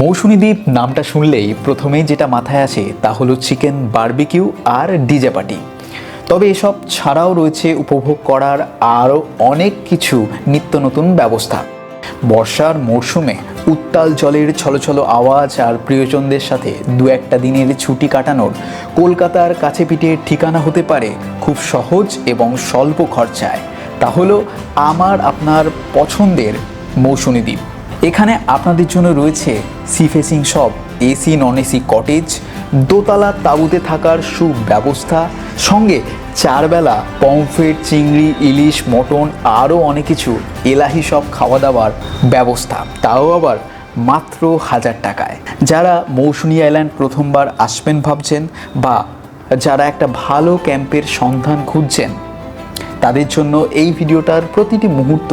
মৌসুমী দ্বীপ নামটা শুনলেই প্রথমেই যেটা মাথায় আসে তা হলো চিকেন বারবিকিউ আর ডিজে পার্টি। তবে এসব ছাড়াও রয়েছে উপভোগ করার আরও অনেক কিছু নিত্য নতুন ব্যবস্থা। বর্ষার মরশুমে উত্তাল জলের ছলছল আওয়াজ আর প্রিয়জনদের সাথে দু একটা দিনের ছুটি কাটানোর কলকাতার কাছে পিঠে ঠিকানা হতে পারে খুব সহজ এবং স্বল্প খরচায়। তা হলো আমার আপনার পছন্দের মৌসুমী দ্বীপ এখানে আপনাদের জন্য রয়েছে sea facing shop AC non AC cottage দোতলা তাঁবুতে থাকার সুব্যবস্থা, সঙ্গে চারবেলা পমফ্রেট চিংড়ি, ইলিশ, মটন, আরও অনেক কিছু এলাহি সব খাওয়া দাওয়ার ব্যবস্থা। তাও আবার মাত্র হাজার টাকায়। যারা মৌসুমী আইল্যান্ড প্রথমবার আসবেন ভাবছেন বা যারা একটা ভালো ক্যাম্পের সন্ধান খুঁজছেন, তাদের জন্য এই ভিডিওটার প্রতিটি মুহূর্ত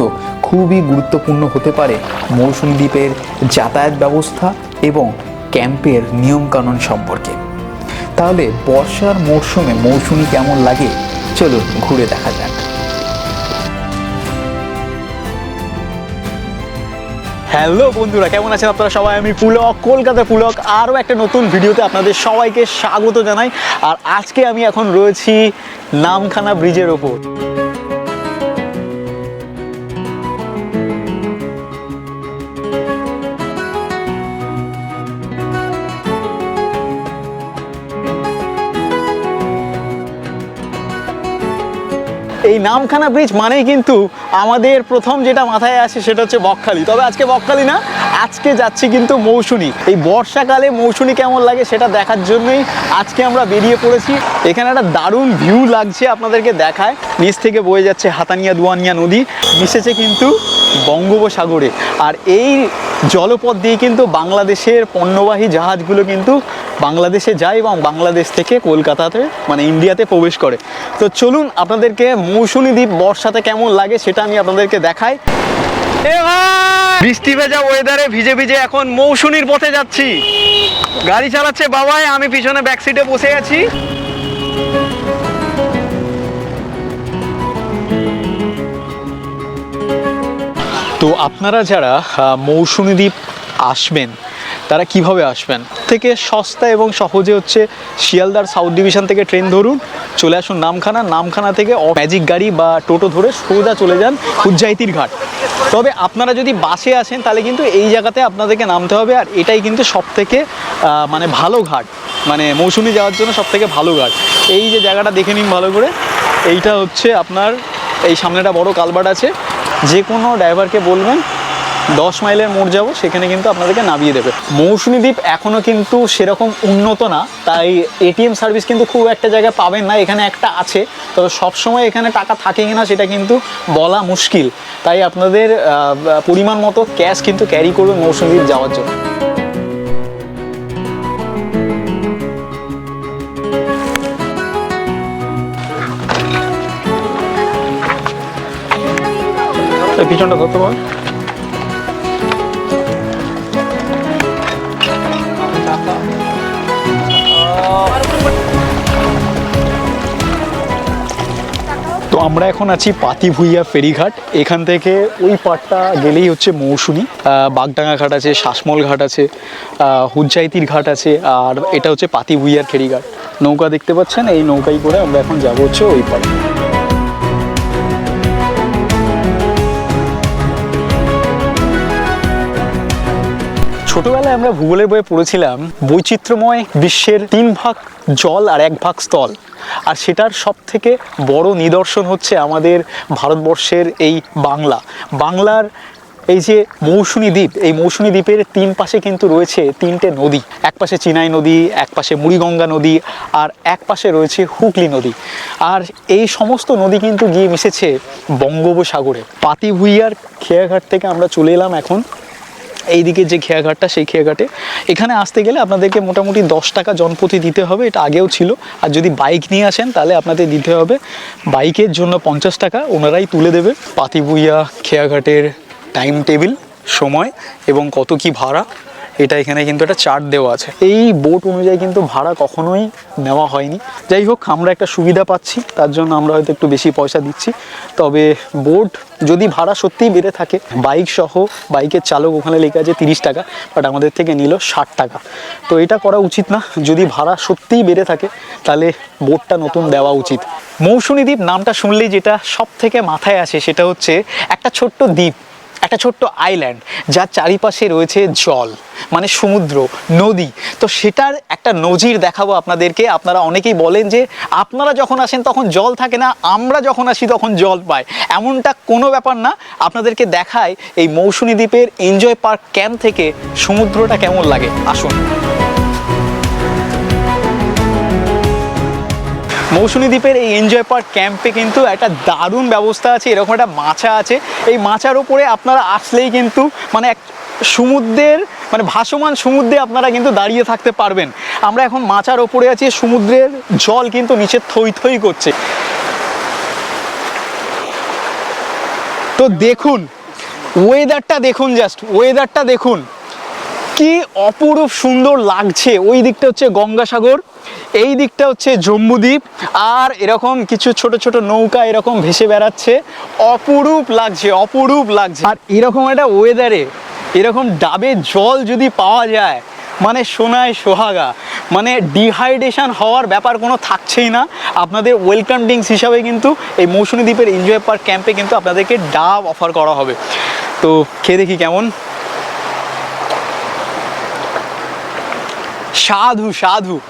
খুবই গুরুত্বপূর্ণ হতে পারে মৌসুমী দ্বীপের যাতায়াত ব্যবস্থা এবং ক্যাম্পের নিয়মকানুন সম্পর্কে। তাহলে বর্ষার মরশুমে মৌসুমি কেমন লাগে? চলুন ঘুরে দেখা যাক। হ্যালো বন্ধুরা, কেমন আছেন আপনারা সবাই? আমি পুলক কলকাতা পুলক। আরও একটা নতুন ভিডিওতে আপনাদের সবাইকে স্বাগত জানাই। আর আজকে আমি এখন রয়েছি নামখানা ব্রিজের ওপর। এই নামখানা ব্রিজ মানেই কিন্তু আমাদের প্রথম যেটা মাথায় আসে সেটা হচ্ছে বকখালি। তবে আজকে বকখালি না, আজকে যাচ্ছি কিন্তু মৌসুনি। এই বর্ষাকালে মৌসুনি কেমন লাগে সেটা দেখার জন্যই আজকে আমরা বেরিয়ে পড়েছি। এখানে একটা দারুণ ভিউ লাগছে আপনাদেরকে দেখায়। নিচ থেকে বয়ে যাচ্ছে হাতানিয়া দুয়ানিয়া নদী, মিশেছে কিন্তু বঙ্গোপসাগরে। আর এই জলপথ দিয়ে কিন্তু বাংলাদেশের পণ্যবাহী জাহাজগুলো কিন্তু বাংলাদেশে যায় এবং বাংলাদেশ থেকে কলকাতাতে মানে ইন্ডিয়াতে প্রবেশ করে। তো চলুন আপনাদেরকে মৌসুমী দ্বীপ বর্ষাতে কেমন লাগে সেটা আমি আপনাদেরকে দেখাই। এ ভাই! বৃষ্টি ভেজা ওয়েদারে ভিজে ভিজে এখন মৌসুমীর পথে যাচ্ছি। গাড়ি চালাচ্ছে বাবাই আমি পিছনে ব্যাক সিটে বসে আছি। তো আপনারা যারা মৌসুমী দ্বীপ আসবেন, তারা কীভাবে আসবেন? থেকে সস্তা এবং সহজে হচ্ছে শিয়ালদার সাউথ ডিভিশন থেকে ট্রেন ধরুন, চলে আসুন নামখানা নামখানা থেকে ম্যাজিক গাড়ি বা টোটো ধরে সোজা চলে যান উজ্জাইতির ঘাট। তবে আপনারা যদি বাসে আসেন, তাহলে কিন্তু এই জায়গাতে আপনাদেরকে নামতে হবে, আর এটাই কিন্তু সব থেকে মানে ভালো ঘাট। মানে মৌসুমী যাওয়ার জন্য সব থেকে ভালো ঘাট। এই যে জায়গাটা দেখে নিন ভালো করে, এইটা হচ্ছে আপনার, এই সামনে একটা বড় কালভার্ট আছে। যে কোনো ড্রাইভারকে বলবেন, দশ মাইলের মোড় যাব, সেখানে কিন্তু আপনাদেরকে নামিয়ে দেবে। মৌসুমী দ্বীপ এখনও কিন্তু সেরকম উন্নত না, তাই এটিএম সার্ভিস কিন্তু খুব একটা জায়গায় পাবেন না, এখানে একটা আছে। তবে সবসময় এখানে টাকা থাকে কিনা সেটা কিন্তু বলা মুশকিল। তাই আপনাদের পরিমাণ মতো ক্যাশ কিন্তু ক্যারি করবে মৌসুমী দ্বীপ যাওয়ার জন্য। পিছনটা ধরতে পার তো আমরা এখন আছি পাতি পাতিভুইয়া ফেরিঘাট। এখান থেকে ওই পাটটা গেলেই হচ্ছে মৌসুমী। বাগডাঙ্গা ঘাট আছে, শাসমল ঘাট আছে হুজ্জাইতির ঘাট আছে, আর এটা হচ্ছে পাতি পাতিভুইয়ার ফেরিঘাট। নৌকা দেখতে পাচ্ছেন, এই নৌকায় করে আমরা এখন যাব হচ্ছে ওই পাড়ে। ছোটবেলায় আমরা ভূগোলের বইয়ে পড়েছিলাম, বৈচিত্র্যময় বিশ্বের তিন ভাগ জল আর এক ভাগ স্থল। আর সেটার সব থেকে বড় নিদর্শন হচ্ছে আমাদের ভারতবর্ষের এই বাংলা। বাংলার এই যে মৌসুমী দ্বীপ, এই মৌসুমী দ্বীপের তিন পাশে কিন্তু রয়েছে তিনটে নদী। এক পাশে চিনাই নদী, এক পাশে মুড়িগঙ্গা নদী আর এক পাশে রয়েছে হুগলি নদী। আর এই সমস্ত নদী কিন্তু গিয়ে মিশেছে বঙ্গোপসাগরে। পাতিভুইয়ার খেয়াঘাট থেকে আমরা চলে এলাম এখন এইদিকে যে খেয়াঘাটটা, সেই খেয়াঘাটে। এখানে আসতে গেলে আপনাদেরকে মোটামুটি দশ টাকা জনপ্রতি দিতে হবে, এটা আগেও ছিল। আর যদি বাইক নিয়ে আসেন, তাহলে আপনাদের দিতে হবে বাইকের জন্য পঞ্চাশ টাকা, ওনারাই তুলে দেবে পাতিবুইয়া, খেয়াঘাটের টাইম টেবিল সময় এবং কত কি ভাড়া। এটা এখানে কিন্তু একটা চার্ট দেওয়া আছে। এই বোট অনুযায়ী কিন্তু ভাড়া কখনোই নেওয়া হয়নি। যাই হোক, আমরা একটা সুবিধা পাচ্ছি, তার জন্য আমরা হয়তো একটু বেশি পয়সা দিচ্ছি। তবে বোট যদি ভাড়া সত্যিই বেড়ে থাকে বাইক সহ বাইকের চালক ওখানে লেখা আছে তিরিশ টাকা বাট আমাদের থেকে নিল ষাট টাকা। তো এটা করা উচিত না, যদি ভাড়া সত্যিই বেড়ে থাকে, তাহলে বোটটা নতুন দেওয়া উচিত। মৌসুমী দ্বীপ নামটা শুনলেই যেটা সব থেকে মাথায় আসে, সেটা হচ্ছে একটা ছোট্ট দ্বীপ। একটা ছোট্ট আইল্যান্ড যার চারিপাশে রয়েছে জল মানে সমুদ্র, নদী। তো সেটার একটা নজির দেখাবো আপনাদেরকে। আপনারা অনেকেই বলেন যে, আপনারা যখন আসেন তখন জল থাকে না, আমরা যখন আসি তখন জল পাই। এমনটা কোনো ব্যাপার না। আপনাদেরকে দেখায় এই মৌসুমী দ্বীপের এনজয় পার্ক ক্যাম্প থেকে সমুদ্রটা কেমন লাগে। আসুন। মৌসুমী দ্বীপের এই এনজয় পার্ক ক্যাম্পে কিন্তু একটা দারুণ ব্যবস্থা আছে, এরকম একটা মাচা আছে। এই মাচার উপরে আপনারা আসলেই কিন্তু মানে এক সমুদ্রের মানে ভাসমান সমুদ্রে আপনারা কিন্তু দাঁড়িয়ে থাকতে পারবেন। আমরা এখন মাচার ওপরে আছি, সমুদ্রের জল কিন্তু নিচে থই থই করছে। তো দেখুন ওয়েদারটা দেখুন জাস্ট ওয়েদারটা দেখুন। কি অপরূপ সুন্দর লাগছে। ওই দিকটা হচ্ছে গঙ্গাসাগর, এই দিকটা হচ্ছে জম্বুদ্বীপ আর এরকম কিছু ছোট ছোট নৌকা এরকম ভেসে বেড়াচ্ছে। অপরূপ লাগছে অপরূপ লাগছে। আর এরকম একটা ওয়েদারে এরকম ডাবে জল যদি পাওয়া যায় মানে সোনায় সোহাগা মানে ডিহাইড্রেশন হওয়ার ব্যাপার কোনো থাকছেই না। আপনাদের ওয়েলকাম ড্রিঙ্কস হিসাবে কিন্তু এই মৌসুমী দ্বীপের এনজয় পার্ক ক্যাম্পে কিন্তু আপনাদেরকে ডাব অফার করা হবে। তো খেয়ে দেখি কেমন। সাধু সাধু।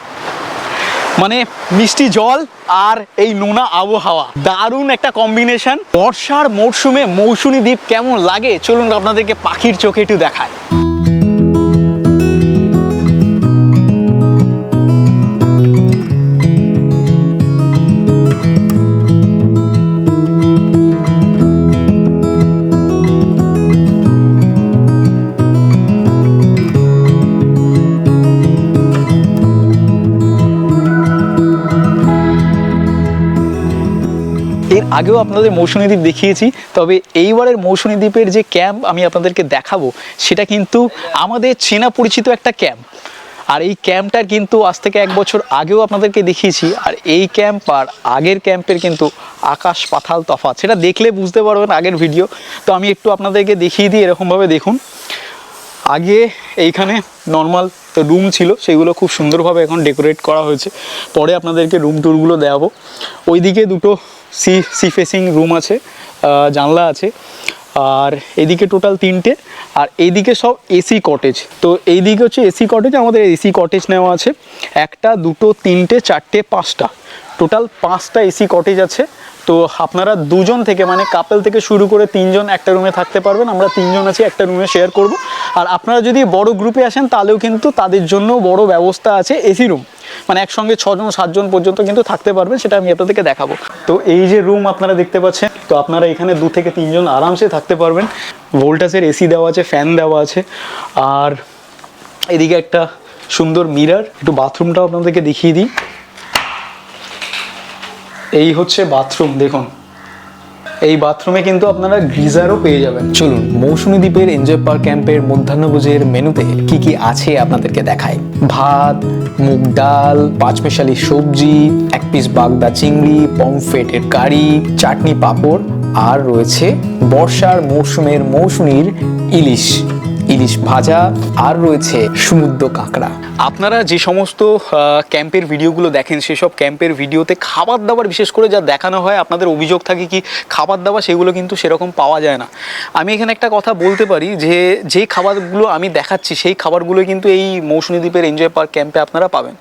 মানে মিষ্টি জল আর এই নোনা আবহাওয়া। দারুণ একটা কম্বিনেশন বর্ষার মরশুমে মৌসুমী দ্বীপ কেমন লাগে? চলুন আপনাদেরকে পাখির চোখে একটু দেখায় আগেও আপনাদের মৌসুমী দ্বীপ দেখিয়েছি, তবে এইবারের মৌসুমী দ্বীপের যে ক্যাম্প আমি আপনাদেরকে দেখাবো, সেটা কিন্তু আমাদের চেনা পরিচিত একটা ক্যাম্প। আর এই ক্যাম্পটার কিন্তু আজ থেকে এক বছর আগেও আপনাদেরকে দেখিয়েছি, আর এই ক্যাম্প আর আগের ক্যাম্পের কিন্তু আকাশ পাথাল তফাৎ। সেটা দেখলে বুঝতে পারবেন আগের ভিডিও। তো আমি একটু আপনাদেরকে দেখিয়ে দিই, এরকমভাবে দেখুন। আগে এইখানে নর্মাল রুম ছিল, সেগুলো খুব সুন্দরভাবে এখন ডেকোরেট করা হয়েছে। পরে আপনাদেরকে রুম টুরগুলো দেওয়াবো ওইদিকে দুটো সি সি ফেসিং রুম আছে জানলা আছে, আর এদিকে টোটাল তিনটে, আর এইদিকে সব এসি কটেজ তো এইদিকে হচ্ছে এসি কটেজ আমাদের এসি কটেজ নেওয়া আছে। একটা, দুটো, তিনটে, চারটে, পাঁচটা। টোটাল পাঁচটা এসি কটেজ আছে। তো আপনারা দুজন থেকে মানে কাপেল থেকে শুরু করে তিনজন একটা রুমে থাকতে পারবেন। আমরা তিনজন আছি, একটা রুমে শেয়ার করব। আর আপনারা যদি বড় গ্রুপে আসেন, তাহলেও কিন্তু তাদের জন্য বড় ব্যবস্থা আছে এসি রুম মানে একসঙ্গে ছজন, সাতজন পর্যন্ত কিন্তু থাকতে পারবেন, সেটা আমি আপনাদেরকে দেখাবো। তো এই যে রুম আপনারা দেখতে পাচ্ছেন, তো আপনারা এখানে দু থেকে তিনজন আরামসে থাকতে পারবেন। ভোল্টাসের এসি দেওয়া আছে ফ্যান দেওয়া আছে, আর এদিকে একটা সুন্দর মিরার একটু বাথরুমটাও আপনাদেরকে দেখিয়ে দিই। এই হচ্ছে বাথরুম দেখুন। এই বাথরুমে কিন্তু আপনারা গিজারও পেয়ে যাবেন। চলুন, মৌসুমী দ্বীপের এনজয় পার্ক ক্যাম্পের মধ্যাহ্নভোজের মেনুতে কি কি আছে আপনাদেরকে দেখায় ভাত, মুগ ডাল পাঁচমেশালি সবজি, এক পিস বাগদা চিংড়ি পমফ্রেটের কারি চাটনি পাঁপড়, আর রয়েছে বর্ষার মৌসুমের মৌসুমীর ইলিশ। ইলিশ ভাজা, আর রয়েছে সমুদ্র কাঁকড়া। আপনারা যে সমস্ত ক্যাম্পের ভিডিওগুলো দেখেন, সেসব ক্যাম্পের ভিডিওতে খাবার দাবার বিশেষ করে যা দেখানো হয়, আপনাদের অভিযোগ থাকে কি খাবার দাবার সেগুলো কিন্তু সেরকম পাওয়া যায় না। আমি এখানে একটা কথা বলতে পারি যে যেই খাবারগুলো আমি দেখাচ্ছি, সেই খাবারগুলো কিন্তু এই মৌসুমী দ্বীপের এনজয় পার্ক ক্যাম্পে আপনারা পাবেন।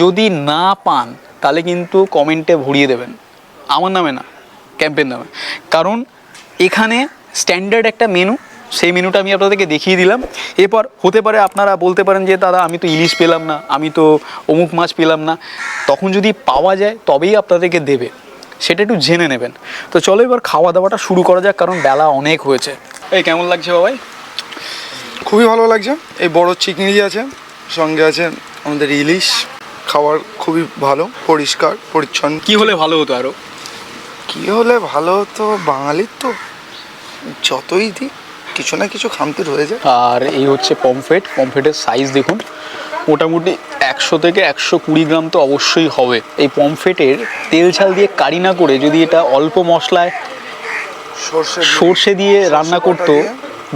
যদি না পান, তাহলে কিন্তু কমেন্টে ভরিয়ে দেবেন। আমার নামে না, ক্যাম্পের নামে। কারণ এখানে স্ট্যান্ডার্ড একটা মেনু সেই মেনুটা আমি আপনাদেরকে দেখিয়ে দিলাম। এরপর হতে পারে আপনারা বলতে পারেন যে দাদা আমি তো ইলিশ পেলাম না আমি তো অমুক মাছ পেলাম না। তখন যদি পাওয়া যায় তবেই আপনাদেরকে দেবে। সেটা একটু জেনে নেবেন। তো চলো এবার খাওয়া দাওয়াটা শুরু করা যাক কারণ বেলা অনেক হয়েছে। এই কেমন লাগছে বাবাই? খুবই ভালো লাগছে। এই বড় চিংড়ি আছে সঙ্গে আছে আমাদের ইলিশ। খাবার খুবই ভালো পরিষ্কার পরিচ্ছন্ন। কি হলে ভালো হতো আরও কি হলে ভালো হতো? বাঙালির তো যতই দিক কিছু না কিছু খামতি রয়ে যায়। আর এই হচ্ছে পমফ্রেট। পমফ্রেটের সাইজ দেখুন মোটামুটি একশো থেকে একশো কুড়ি গ্রাম তো অবশ্যই হবে। এই পমফ্রেটের তেল ঝাল দিয়ে কারি না করে যদি এটা অল্প মশলায় সর্ষে দিয়ে রান্না করতো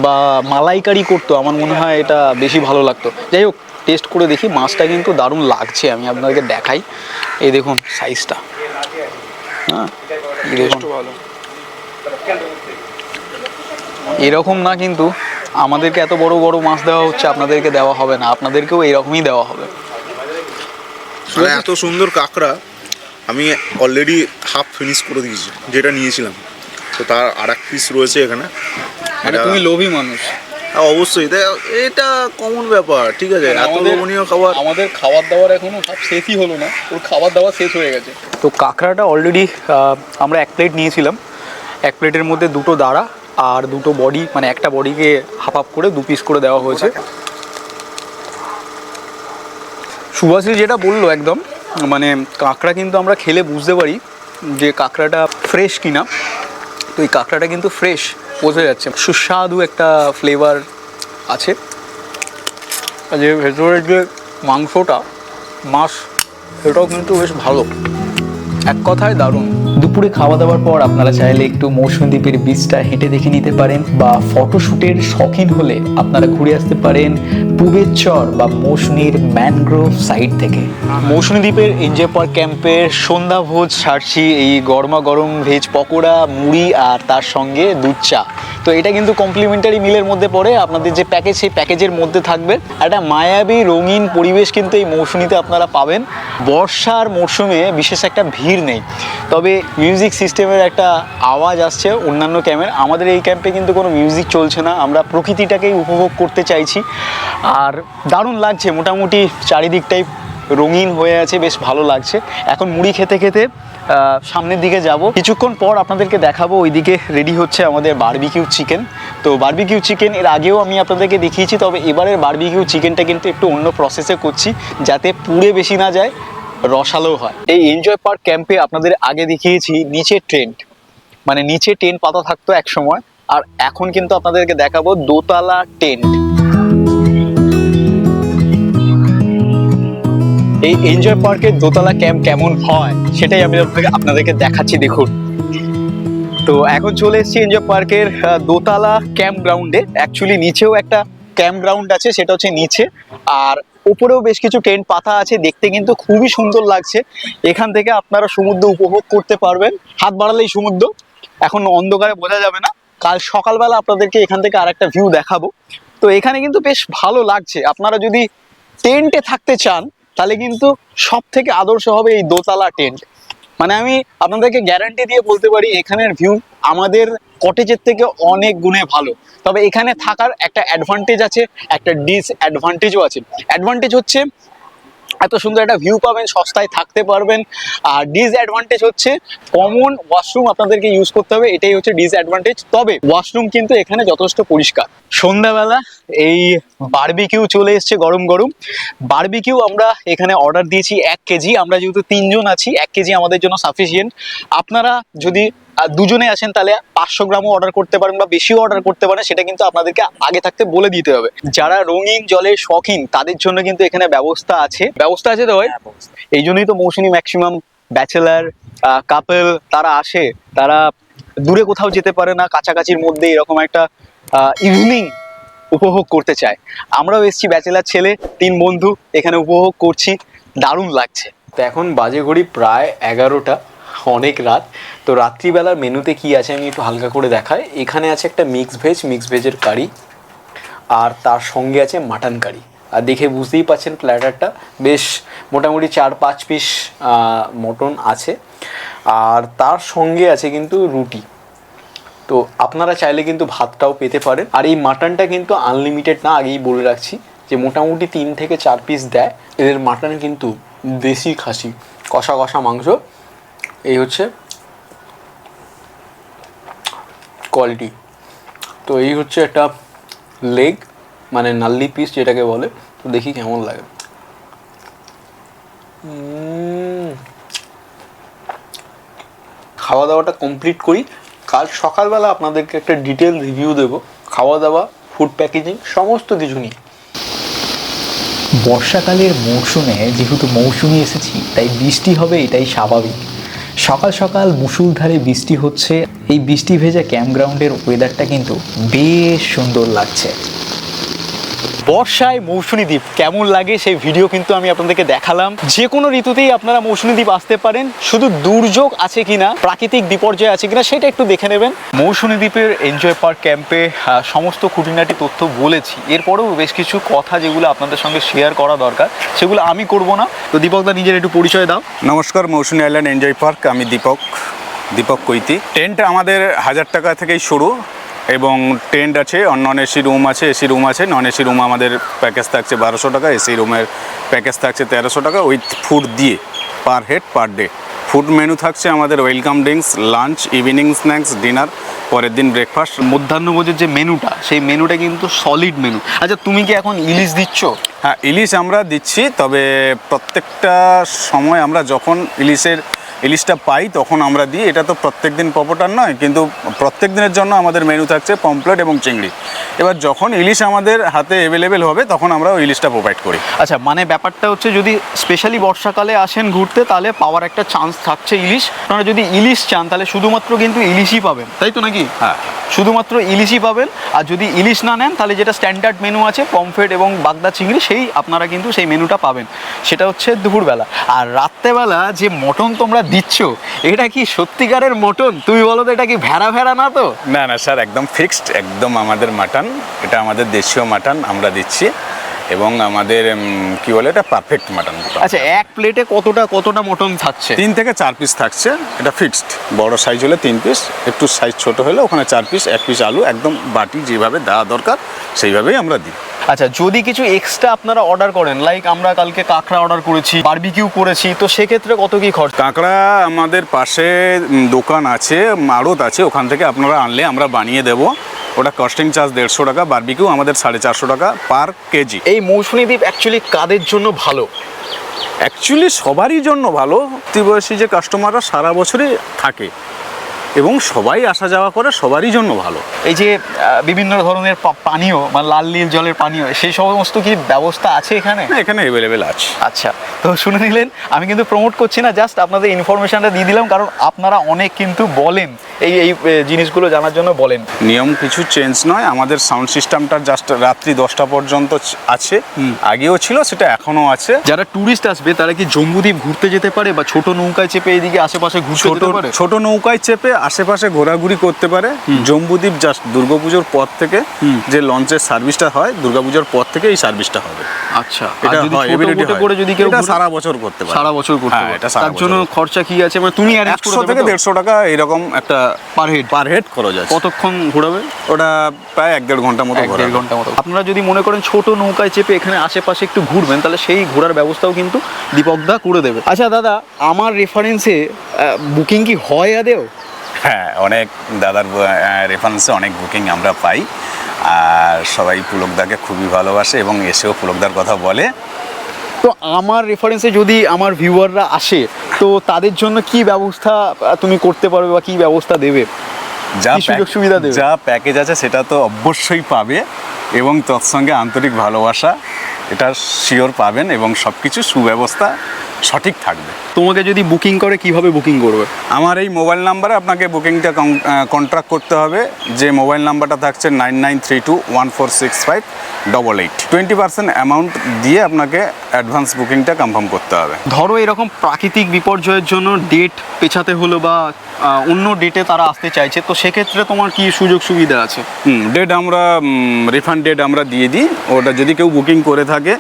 বা মালাইকারি করতো আমার মনে হয় এটা বেশি ভালো লাগতো। যাই হোক টেস্ট করে দেখি মাছটা কিন্তু দারুণ লাগছে আমি আপনাদেরকে দেখাই। এই দেখুন সাইজটা হ্যাঁ ভালো। এরকম না কিন্তু আমাদেরকে এত বড় বড় মাছ দেওয়া হচ্ছে আপনাদেরকে দেওয়া হবে না। আপনাদেরকেও এরকমই দেওয়া হবে। মানে এত সুন্দর কাঁকড়া আমি অলরেডি হাফ ফিনিশ করে দিয়েছি যেটা নিয়েছিলাম। তো তার আর এক পিস রয়েছে এখানে। মানে তুমি লোভী মানুষ। হ্যাঁ, অবশ্যই। এটা- এটা কমন ব্যাপার ঠিক আছে? এত লোভনীয় খাবার আমাদের খাবার দাবার এখনও সব শেষই হলো না। ওর খাবার দাবার শেষ হয়ে গেছে। তো কাঁকড়াটা অলরেডি আমরা এক প্লেট নিয়েছিলাম। এক প্লেটের মধ্যে দুটো দাঁড়া। আর দুটো বডি মানে একটা বডিকে হাফ হাফ করে দু পিস করে দেওয়া হয়েছে। সুভাষী যেটা বলল একদম মানে কাঁকড়া কিন্তু আমরা খেলে বুঝতে পারি যে কাঁকড়াটা ফ্রেশ কিনা। তো এই কাঁকড়াটা কিন্তু ফ্রেশ বোঝা যাচ্ছে। সুস্বাদু একটা ফ্লেভার আছে। যে ভেতরের যে মাংসটা, মাছ, সেটাও কিন্তু বেশ ভালো। এক কথায় দারুণ। দুপুরে খাওয়া দাওয়ার পর আপনারা চাইলে একটু মৌসুমদ্বীপের বীজটা হেঁটে দেখে নিতে পারেন বা ফটোশ্যুটের শখিন হলে আপনারা ঘুরে আসতে পারেন পুবের চর বা মৌসুমীর ম্যানগ্রোভ সাইড থেকে। মৌসুমী দ্বীপের পার্ক ক্যাম্পের সন্ধ্যাভোজ সারছি এই গরমা গরম ভেজ পকোড়া, মুড়ি আর তার সঙ্গে দুধ চা। তো এটা কিন্তু কমপ্লিমেন্টারি মিলের মধ্যে পড়ে। আপনাদের যে প্যাকেজ সেই প্যাকেজের মধ্যে থাকবে। একটা মায়াবী, রঙিন পরিবেশ কিন্তু এই মৌসুমীতে আপনারা পাবেন। বর্ষার মরশুমে বিশেষ একটা ভিড় নেই। তবে মিউজিক সিস্টেমের একটা আওয়াজ আসছে অন্যান্য ক্যাম্পের আমাদের এই ক্যাম্পে কিন্তু কোনো মিউজিক চলছে না। আমরা প্রকৃতিটাকেই উপভোগ করতে চাইছি। আর দারুণ লাগছে। মোটামুটি চারিদিকটাই রঙিন হয়ে আছে। বেশ ভালো লাগছে। এখন মুড়ি খেতে খেতে সামনের দিকে যাব। কিছুক্ষণ পর আপনাদেরকে দেখাবো, ওইদিকে রেডি হচ্ছে আমাদের বার্বিকিউ চিকেন তো বারবিকিউ চিকেন এর আগেও আমি আপনাদেরকে দেখিয়েছি, তবে এবারের বারবিকিউ চিকেনটা কিন্তু একটু অন্য প্রসেসে করছি, যাতে পুড়ে বেশি না যায় রসালো হয়। এই এনজয় পার্ক ক্যাম্পে আপনাদের আগে দেখিয়েছি নিচে ট্রেন্ড মানে নিচে টেন্ট পাতা থাকতো এক সময় আর এখন কিন্তু আপনাদেরকে দেখাবো দোতলা টেন্ট এই এনজয় পার্কের দোতলা ক্যাম্প কেমন হয়, সেটাই আমি আপনাদেরকে দেখাচ্ছি, দেখুন। তো এখন চলে এসেছি এনজয় পার্কের দোতলা ক্যাম্প গ্রাউন্ডে অ্যাকচুয়ালি নিচেও একটা ক্যাম্প গ্রাউন্ড আছে, সেটা হচ্ছে নিচে। আর উপরেও বেশ কিছু টেন্ট পাতা আছে, দেখতে কিন্তু খুবই সুন্দর লাগছে। এখান থেকে আপনারা সমুদ্র উপভোগ করতে পারবেন। হাত বাড়ালেই সমুদ্র, এখন অন্ধকারে বোঝা যাবে না। কাল সকালবেলা আপনাদেরকে এখান থেকে আরেকটা ভিউ দেখাবো। তো এখানে কিন্তু বেশ ভালো লাগছে। আপনারা যদি টেন্টে থাকতে চান তাহলে কিন্তু সব থেকে আদর্শ হবে এই দোতলা টেন্ট মানে আমি আপনাদেরকে গ্যারান্টি দিয়ে বলতে পারি, এখানের ভিউ আমাদের কটেজের থেকে অনেক গুণে ভালো। তবে এখানে থাকার একটা অ্যাডভান্টেজ আছে, একটা ডিসঅ্যাডভান্টেজও আছে। অ্যাডভান্টেজ হচ্ছে এত সুন্দর একটা ভিউ পাবেন, সস্তায় থাকতে পারবেন। আর ডিসঅ্যাডভান্টেজ হচ্ছে কমন ওয়াশরুম আপনাদেরকে ইউজ করতে হবে, এটাই হচ্ছে ডিসঅ্যাডভান্টেজ তবে ওয়াশরুম কিন্তু এখানে যথেষ্ট পরিষ্কার। সন্ধ্যাবেলা এই বারবিকিউ চলে এসছে গরম গরম। বারবিকিউ আমরা এখানে অর্ডার দিয়েছি এক কেজি, আমরা যেহেতু তিনজন আছি, এক কেজি আমাদের জন্য সাফিসিয়েন্ট আপনারা যদি দুজনে আসেন তাহলে পাঁচশো গ্রামও অর্ডার করতে পারেন বা বেশিও অর্ডার করতে পারেন সেটা কিন্তু আপনাদেরকে আগে থাকতে বলে দিতে হবে। যারা রঙিন জলের শখিন তাদের জন্য কিন্তু এখানে ব্যবস্থা আছে। ব্যবস্থা আছে তো ভাই? এই জন্যই তো মৌসুমি ম্যাক্সিমাম ব্যাচেলার কাপেল তারা আসে তারা দূরে কোথাও যেতে পারে না কাছাকাছির মধ্যে এরকম একটা ইভিনিং উপভোগ করতে চায়। আমরাও এসেছি ব্যাচেলার ছেলে তিন বন্ধু এখানে উপভোগ করছি দারুণ লাগছে। তো এখন বাজে ঘড়ি প্রায় এগারোটা। অনেক রাত। তো রাত্রিবেলার মেনুতে কি আছে আমি একটু হালকা করে দেখাই। এখানে আছে একটা মিক্স ভেজ মিক্স ভেজের কারি আর তার সঙ্গে আছে মাটন কারি আর দেখে বুঝতেই পাচ্ছেন প্ল্যাটারটা বেশ মোটামুটি চার পাঁচ পিস মটন আছে। আর তার সঙ্গে আছে কিন্তু রুটি। তো আপনারা চাইলে কিন্তু ভাতটাও পেতে পারেন। আর এই মাটনটা কিন্তু আনলিমিটেড না, আগেই বলে রাখছি যে মোটামুটি তিন থেকে চার পিস দেয়। এদের মাটন কিন্তু দেশি খাসি, কষা কষা মাংস। এই হচ্ছে কোয়ালিটি তো এই হচ্ছে একটা লেগ মানে নাল্লি পিস যেটাকে বলে, তো দেখি কেমন লাগে। খাওয়া দাওয়াটা কমপ্লিট করি। কাল সকালবেলা আপনাদেরকে একটা ডিটেল রিভিউ দেবো। খাওয়া দাওয়া ফুড প্যাকেজিং সমস্ত কিছু নিয়ে। বর্ষাকালের মৌসুমে, যেহেতু মৌসুমি এসেছি, তাই বৃষ্টি হবে, এটাই স্বাভাবিক। সকাল সকাল মুসুলধারে বৃষ্টি হচ্ছে। এই বৃষ্টি ভেজা ক্যাম্প ক্যাম্পগ্রাউন্ডের ওয়েদারটা কিন্তু বেশ সুন্দর লাগছে। বর্ষায় মৌসুমী দ্বীপ কেমন লাগে সেই ভিডিও কিন্তু আমি আপনাদেরকে দেখালাম। যে কোনো ঋতুতেই আপনারা মৌসুমী দ্বীপ আসতে পারেন। শুধু দুর্যোগ আছে কিনা, প্রাকৃতিক বিপর্যয় আছে কিনা সেটা একটু দেখে নেবেন। মৌসুমী দ্বীপের এনজয় পার্ক ক্যাম্পে সমস্ত খুঁটিনাটি তথ্য বলেছি। এরপরেও বেশ কিছু কথা যেগুলো আপনাদের সঙ্গে শেয়ার করা দরকার, সেগুলো আমি করব না। তো দীপকদা নিজের একটু পরিচয় দাও। নমস্কার, মৌসুমী আইল্যান্ড এনজয় পার্ক আমি দীপক দীপক কৈতি। টেন্ট আমাদের হাজার টাকা থেকেই শুরু। এবং টেন্ট আছে নন এসি রুম আছে এসি রুম আছে। নন এসি রুম আমাদের প্যাকেজ থাকছে বারোশো টাকা এসি রুমের প্যাকেজ থাকছে তেরোশো টাকা উইথ ফুড দিয়ে per head per day. Food menu থাকছে আমাদের welcome drinks lunch evening snacks dinner পরের দিন ব্রেকফাস্ট। মধ্যাহ্নভোজের যে মেনুটা সেই মেনুটা কিন্তু সলিড মেনু। আচ্ছা তুমি কি এখন ইলিশ দিচ্ছ? হ্যাঁ ইলিশ আমরা দিচ্ছি তবে প্রত্যেকটা সময় আমরা যখন ইলিশের ইলিশটা পাই তখন আমরা দিই। এটা তো প্রত্যেক দিন পপটার নয় কিন্তু প্রত্যেক দিনের জন্য আমাদের মেনু থাকছে পমপ্লেট এবং চিংড়ি। এবার যখন ইলিশ আমাদের হাতে অ্যাভেলেবেল হবে তখন আমরা ওই ইলিশটা প্রোভাইড করি। আচ্ছা মানে ব্যাপারটা হচ্ছে যদি স্পেশালি বর্ষাকালে আসেন ঘুরতে তাহলে পাওয়ার একটা চান্স থাকছে ইলিশ। আপনারা যদি ইলিশ চান তাহলে শুধুমাত্র কিন্তু ইলিশই পাবেন। তাই তো নাকি? হ্যাঁ। শুধুমাত্র ইলিশই পাবেন। আর যদি ইলিশ না নেন তাহলে যেটা স্ট্যান্ডার্ড মেনু আছে পমফ্রেট এবং বাগদা চিংড়ি সেই আপনারা কিন্তু সেই মেনুটা পাবেন। সেটা হচ্ছে দুপুরবেলা। আর রাত্রেবেলা যে মটন তোমরা দিচ্ছ? এটা কি সত্যিকারের মটন? তুমি বলো তো এটা কি ভেড়া ভেড়া না তো? না না স্যার একদম ফিক্সড একদম আমাদের মাটন। এটা আমাদের দেশীয় মাটন আমরা দিচ্ছি। এবং আমাদের কি বলে এটা? পারফেক্ট মাটন আচ্ছা এক প্লেটে কতটা কতটা মটন থাকছে? তিন থেকে চার পিস থাকছে। এটা ফিক্সড বড় সাইজ হলে তিন পিস একটু সাইজ ছোট হলে ওখানে চার পিস এক পিস আলু একদম বাটি যেভাবে দেওয়া দরকার সেইভাবেই আমরা দিই। আচ্ছা যদি কিছু এক্সট্রা আপনারা অর্ডার করেন লাইক আমরা কালকে কাঁকড়া অর্ডার করেছি বারবিকিউ করেছি তো সেক্ষেত্রে কত কি খরচ? কাঁকড়া আমাদের পাশে দোকান আছে মারত আছে ওখান থেকে আপনারা আনলে আমরা বানিয়ে দেব। ওটা কস্টিং চার্জ দেড়শো টাকা বারবিকিউ আমাদের সাড়ে চারশো টাকা পার কেজি এই মৌসুমী দ্বীপ অ্যাকচুয়ালি কাদের জন্য ভালো? অ্যাকচুয়ালি সবারই জন্য ভালো। বয়সী যে কাস্টমাররা সারা বছরই থাকে। এবং সবাই আসা যাওয়া করে সবারই জন্য ভালো। এই যে বিভিন্ন ধরনের পানীয় বা লাল নীল জলের পানীয় সেই সমস্ত কি ব্যবস্থা আছে এখানে? এখানে অ্যাভেলেবেল আছে। আচ্ছা তো শুনে নিলেন আমি কিন্তু প্রমোট করছি না জাস্ট আপনাদের ইনফরমেশনটা দিয়ে দিলাম কারণ আপনারা অনেক কিন্তু বলেন এই এই জিনিসগুলো জানার জন্য বলেন। নিয়ম কিছু চেঞ্জ নয় আমাদের সাউন্ড সিস্টেমটা জাস্ট রাত্রি দশটা পর্যন্ত আছে আগেও ছিল সেটা এখনও আছে। যারা ট্যুরিস্ট আসবে তারা কি জম্বুদ্বীপ ঘুরতে যেতে পারে বা ছোট নৌকায় চেপে এইদিকে আশেপাশে ঘুরতে ছোট পারে? ছোট নৌকায় চেপে আশেপাশে ঘোরাঘুরি করতে পারে। জম্বুদ্বীপ জাস্ট দুর্গাপুজোর পর থেকে যে লঞ্চের সার্ভিসটা হয় দুর্গাপুজোর পর থেকে এই সার্ভিসটা হবে। আচ্ছা এটা হয় এবিলিটি করে যদি কেউ সারা বছর করতে পারে। সারা বছর করতে হ্যাঁ পারে। এটা তার জন্য খরচা কি আছে? মানে তুমি অ্যারেঞ্জ একশো থেকে দেড়শো টাকা এরকম একটা পার হেড পার হেড খরচ আছে। কতক্ষণ ঘোরাবে? ওটা প্রায় এক দেড় ঘণ্টা মতো ঘোরা ঘণ্টা মতো। আপনারা যদি মনে করেন ছোট নৌকায় চেপে এখানে আশেপাশে একটু ঘুরবেন তাহলে সেই ঘোরার ব্যবস্থাও কিন্তু দীপকদা করে দেবে। আচ্ছা দাদা আমার রেফারেন্সে বুকিং কি হয় আদেও? হ্যাঁ অনেক দাদার রেফারেন্সে অনেক বুকিং আমরা পাই। আর সবাই পুলকদাকে খুবই ভালোবাসে এবং এসেও পুলকদার কথা বলে। তো আমার রেফারেন্সে যদি আমার ভিউয়াররা আসে তো তাদের জন্য কি ব্যবস্থা তুমি করতে পারবে বা কি ব্যবস্থা দেবে? যা সুযোগ সুবিধা দেবে? যা প্যাকেজ আছে সেটা তো অবশ্যই পাবে এবং তৎসঙ্গে আন্তরিক ভালোবাসা এটা শিওর পাবেন এবং সব কিছু সুব্যবস্থা সঠিক থাকবে। তোমাকে যদি বুকিং করে কীভাবে বুকিং করবে? আমার এই মোবাইল নাম্বারে আপনাকে বুকিংটা কন্ট্রাক্ট করতে হবে। যে মোবাইল নাম্বারটা থাকছে nine nine three two one four six five double eight. Twenty percent amount দিয়ে আপনাকে অ্যাডভান্স বুকিংটা কনফার্ম করতে হবে। ধরো এরকম প্রাকৃতিক বিপর্যয়ের জন্য ডেট পেছাতে হলো বা অন্য ডেটে তারা আসতে চাইছে তো সেক্ষেত্রে তোমার কি সুযোগ সুবিধা আছে? হুম ডেট আমরা রিফান্ড ডেট আমরা দিয়ে দিই। ওটা যদি কেউ বুকিং করে থাকে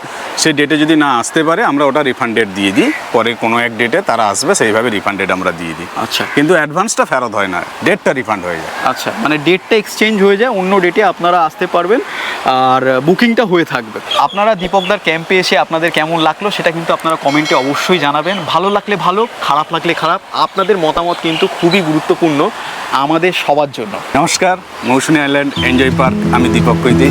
সেই ডেটে যদি না আসতে পারে আমরা ওটা রিফান্ড ডেট দিয়ে দিই। পরে কোনো এক ডেটে তারা আসবে সেইভাবে রিফান্ডেড আমরা দিয়ে দিই। আচ্ছা। কিন্তু অ্যাডভান্সটা ফেরত হয় না ডেটটা রিফান্ড হয়ে যায়। আচ্ছা মানে ডেটটা এক্সচেঞ্জ হয়ে যায় অন্য ডেটে আপনারা আসতে পারবেন আর বুকিংটা হয়ে থাকবে। আপনারা দীপকদার ক্যাম্পে এসে আপনাদের কেমন লাগল সেটা কিন্তু আপনারা কমেন্টে অবশ্যই জানাবেন। ভালো লাগলে ভালো খারাপ লাগলে খারাপ আপনাদের মতামত কিন্তু খুবই গুরুত্বপূর্ণ আমাদের সবার জন্য। নমস্কার মৌসুমী আইল্যান্ড এনজয় পার্ক আমি দীপক কৈতি।